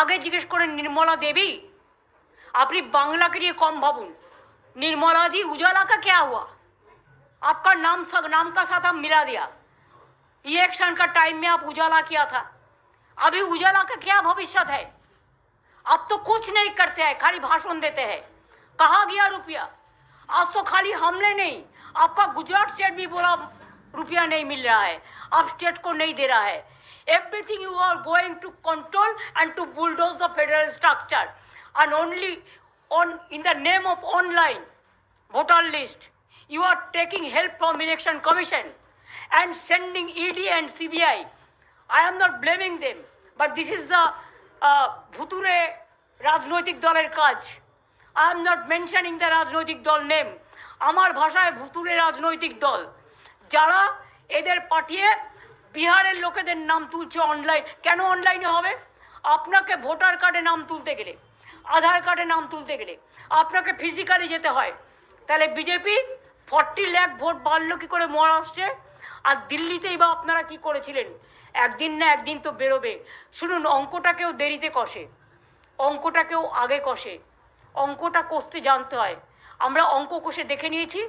আগে জিজ্ঞেস করে निर्मला देवी আপনি बांग्ला के लिए कम भावुन निर्मला जी उजाला का क्या हुआ आपका नाम सब नाम का साथ हम मिला दिया इलेक्शन का टाइम में आप उजाला किया था अभी उजाला का क्या भविष्य है आप तो कुछ नहीं करते हैं खाली भाषण देते हैं कहाँ गया रुपया आज तो खाली हमने नहीं आपका गुजरात स्टेट भी बोला रुपया नहीं मिल रहा है आप स्टेट को नहीं दे रहा है everything you are going to control and to bulldoze the federal structure and only on in the name of online voter list you are taking help from election commission and sending ed and cbi i am not blaming them but this is the uh, ভুতুরে রাজনৈতিক দলের কাজ I am not mentioning the রাজনৈতিক দল name আমার ভাষায় ভুতুরে রাজনৈতিক দল যারা এদের পাঠিয়ে বিহারের লোকেদের নাম তুলছে অনলাইন কেন অনলাইনে হবে? আপনাকে ভোটার কার্ডে নাম তুলতে গেলে, আধার কার্ডে নাম তুলতে গেলে, আপনাকে ফিজিক্যালি যেতে হয়। তাহলে বিজেপি ফর্টি ল্যাক ভোট বাড়লো কি করে মহারাষ্ট্রে? আর দিল্লিতেই বা আপনারা কি করেছিলেন? একদিন না একদিন তো বেরোবে। শুনুন অঙ্কটাকেও দেরিতে কষে অঙ্কটাকেও আগে কষে, অঙ্কটা কষতে জানতে হয়। আমরা অঙ্ক কষে দেখে নিয়েছি।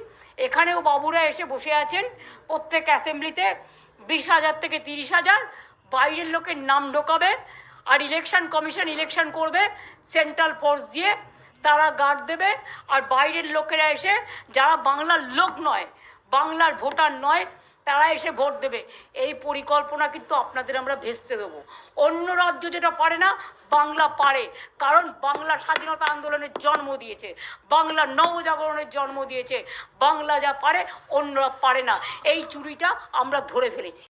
এখানেও বাবুরা এসে বসে আছেন। প্রত্যেক অ্যাসেম্বলিতে বিশ হাজার থেকে তিরিশ হাজার। বাইরের লোকের নাম ঢোকাবে আর ইলেকশন কমিশন ইলেকশন করবে, সেন্ট্রাল ফোর্স দিয়ে তারা গার্ড দেবে। আর বাইরের লোকেরা এসে, যারা বাংলার লোক নয়, বাংলার ভোটার নয় তারা এসে ভোট দেবে। এই পরিকল্পনা কিন্তু আপনাদের আমরা ভেস্তে দেবো। অন্য রাজ্য যেটা পারে না, বাংলা পারে। কারণ বাংলা স্বাধীনতা আন্দোলনের জন্ম দিয়েছে। বাংলা নবজাগরণের জন্ম দিয়েছে। বাংলা যা পারে, অন্যরা পারে না। এই চুরিটা আমরা ধরে ফেলেছি।